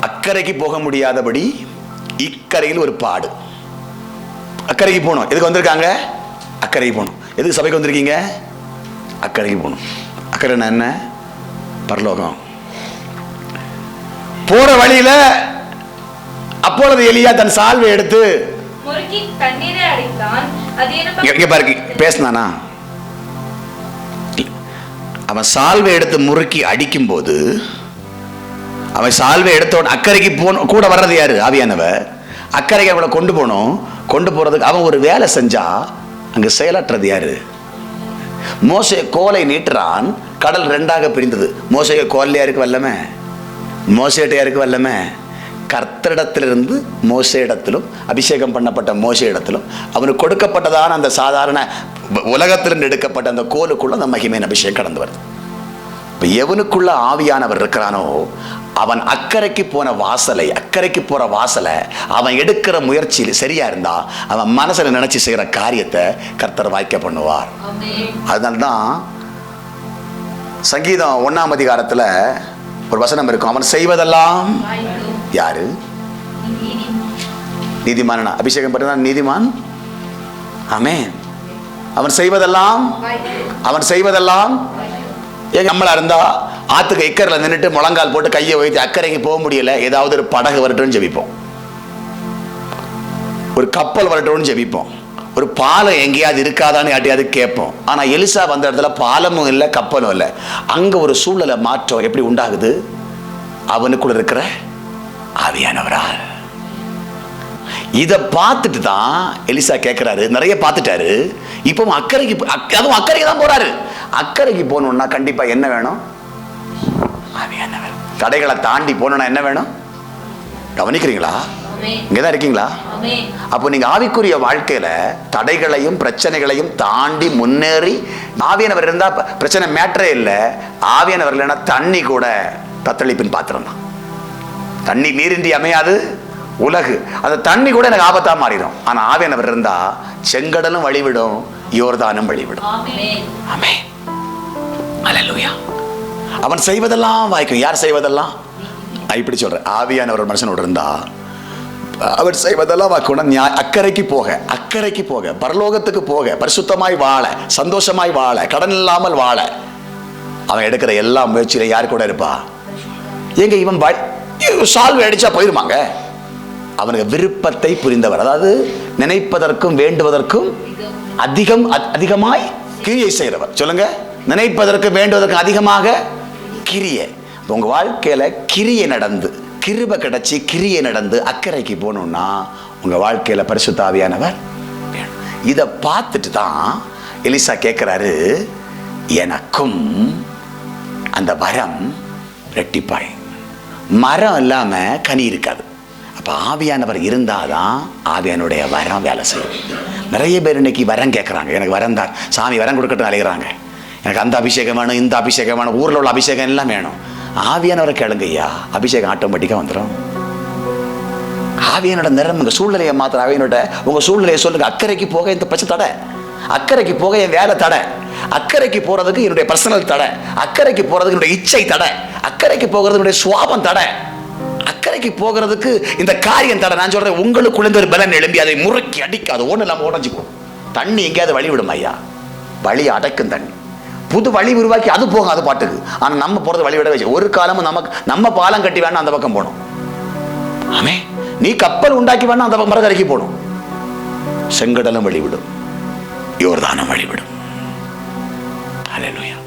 அக்கறைக்கு போக முடியாதபடி இக்கரையில் ஒரு பாடு. அக்கறைக்கு போகணும். எதுக்கு வந்திருக்காங்க? அக்கறைக்கு போகணும். எதுக்கு சபைக்கு வந்திருக்கீங்க? அக்கறைக்கு போகணும். அக்கறைன்னா என்ன? பரலோகம். போற வழியில அப்பொழுது எலியா தன் சால்வை எடுத்து இங்க- பாருங்க பேசினானா? அவன் சால்வை எடுத்து முறுக்கி அடிக்கும்போது அவன் சால்வை எடுத்தோட அக்கறைக்கு போன கூட வர்றது யாரு? ஆவியானவர். அக்கறைக்கு அவனை கொண்டு போனோம். கொண்டு போகிறதுக்கு அவன் ஒரு வேலை செஞ்சா அங்கே செயலாற்றுறது யாரு? மோசை கோலை நீட்டுறான். கடல் ரெண்டாக பிரிந்தது. மோசைய கோல்லையா இருக்கு வல்லமே? மோசையிட்ட யாருக்கு வல்லமே? கர்த்தரிடத்திலிருந்து மோசே இடத்திலும் அபிஷேகம் பண்ணப்பட்ட மோசே இடத்திலும் அவனுக்கு கொடுக்கப்பட்டதான அந்த சாதாரண உலகத்திலிருந்து எடுக்கப்பட்ட அந்த கோலுக்குள்ள அந்த மகிமையின் அபிஷேகம் கடந்து வருது. இப்போ எவனுக்குள்ள ஆவியானவர் இருக்கிறானோ அவன் அக்கறைக்கு போன வாசலை அக்கறைக்கு போற வாசலை அவன் எடுக்கிற முயற்சியில் சரியா இருந்தா அவன் மனசுல நினைச்சு செய்யற காரியத்தை கர்த்தர் வாய்க்க பண்ணுவார். அதனால தான் சங்கீதம் ஒண்ணாம் அதிகாரத்துல ஒரு வசனம் இருக்கும். அவன் செய்வதெல்லாம் யாரு? நீதிமானா. அபிஷேகம் பண்ணதான் நீதிமான்? ஆமென். அவன் செய்வதெல்லாம் அவன் செய்வதெல்லாம் எங்க நம்மளா இருந்தா ஆத்துக்கு இக்கரில் நின்றுட்டு முழங்கால் போட்டு கையை வைத்து அக்கறைக்கு போக முடியல ஏதாவது ஒரு படகு வரட்டும்னு ஜெபிப்போம். ஒரு கப்பல் வரட்டும்னு ஜெபிப்போம். ஒரு பாலம் எங்கேயாவது இருக்காதான்னு யாட்டையாவது கேட்போம். ஆனால் எலிசா வந்த இடத்துல பாலமும் இல்லை கப்பலும் இல்லை. அங்கே ஒரு சூழ்நிலை மாற்றம் எப்படி உண்டாகுது? அவனுக்குள்ள இருக்கிற ஆவியானவரால். இதை பார்த்துட்டு தான் எலிசா கேட்குறாரு நிறைய பார்த்துட்டாரு. இப்போ அக்கறைக்கு போ- அதுவும் அக்கறைக்கு தான் போகிறாரு அக்கறைக்கு போகணும்னா கண்டிப்பா என்ன வேணும்? ஆவியானவர் தடைகளை தாண்டி போகணும்னா என்ன வேணும்? கவனிக்கிறீங்களா? இங்கே தான் இருக்கீங்களா? அப்போ நீங்க ஆவிக்குரிய வாழ்க்கையில தடைகளையும் பிரச்சனைகளையும் தாண்டி முன்னேறி ஆவியானவர் இருந்தா ப- பிரச்சனை மேட்டரே இல்லை. ஆவியானவர் இல்லைன்னா தண்ணி கூட தத்தளிப்பின் பாத்திரம் தான். தண்ணி நீரின்றி அமையாது உலகு. அந்த தண்ணி கூட எனக்கு ஆபத்தா மாறிடும். ஆனா ஆவியானவர் இருந்தா செங்கடலும் வழிவிடும் யோர்தானும் வழிவிடும். ஆமே அல்லேலூயா அவன் செய்வதெல்லாம் வாய்க்கும். யார் செய்வதெல்லாம்? இப்படி சொல்றேன். ஆவியான ஒரு மனுஷனோட இருந்தா அவர் செய்வதெல்லாம் வாக்கணும் அக்கறைக்கு போக அக்கறைக்கு போக பரலோகத்துக்கு போக பரிசுத்தமாய் வாழ சந்தோஷமாய் வாழ கடன் இல்லாமல் வாழ. அவன் எடுக்கிற எல்லா முயற்சியில யார் கூட இருப்பா? ஏங்க இவன் சால்வை அடிச்சா போயிருமாங்க? அவனுக்கு விருப்பத்தை புரிந்தவர். அதாவது நினைப்பதற்கும் வேண்டுவதற்கும் அதிகம் அதிகமாய் கிரியை செய்கிறவர். சொல்லுங்க. நினைப்பதற்கு வேண்டுவதற்கு அதிகமாக கிரியை. உங்கள் வாழ்க்கையில் கிரிய கிரியை நடந்து கிருப கிடச்சி கிரியை நடந்து அக்கறைக்கு போகணுன்னா உங்கள் வாழ்க்கையில் பரிசுத்தாவியானவர் வேணும். இதை பார்த்துட்டு தான் எலிசா கேட்குறாரு எனக்கும் அந்த வரம் ரெட்டிப்பாய். மரம் இல்லாமல் கனி இருக்காது. அப்போ ஆவியானவர் இருந்தால் தான் ஆவியானுடைய வரம் வேலை செய்யும். நிறைய பேர் இன்னைக்கு வரம் கேட்குறாங்க எனக்கு வரம் தான். சாமி வரம் கொடுக்கட்டும் அலைகிறாங்க எனக்கு அந்த அபிஷேகம் வேணும் இந்த அபிஷேகம் வேணும் ஊரில் உள்ள அபிஷேகம் எல்லாம் வேணும். ஆவியானவரை கேளுங்க ஐயா. அபிஷேகம் ஆட்டோமேட்டிக்காக வந்துடும் ஆவியனோட நிறம் உங்கள் சூழ்நிலையை மாத்திர ஆவியனோட உங்கள் சூழ்நிலையை சொல்லுங்க. அக்கறைக்கு போக இந்த பச்சை தடை. அக்கறைக்கு போக என் வேலை தடை. அக்கறைக்கு போகிறதுக்கு என்னுடைய பர்சனல் தடை. அக்கறைக்கு போகிறதுக்கு என்னுடைய இச்சை தடை. அக்கறைக்கு போகிறது என்னுடைய சுவாபம் தடை. அக்கறைக்கு போகிறதுக்கு இந்த காரியம் தடை. நான் சொல்கிறேன் உங்களுக்குள்ள ஒரு பலன் எழும்பி அதை முறுக்கி அடிக்காது. ஒன்று இல்லாம உடஞ்சிக்கும் தண்ணி எங்கேயாவது வழி விடும் ஐயா? வழி அடைக்கும் தண்ணி. புது வழி உருவாக்கி அது போகும் அது பாட்டுக்கு. ஆனால் நம்ம போகிறது வழி விட வச்சு ஒரு காலமும் நமக்கு நம்ம பாலம் கட்டி வேணா அந்த பக்கம் போகணும். ஆமே நீ கப்பல் உண்டாக்கி வேணா அந்த பக்கம் மரகரைக்கு போகணும். செங்கடலும் வழிவிடும் யோர்தானம் வழிவிடும். அலையிலுயா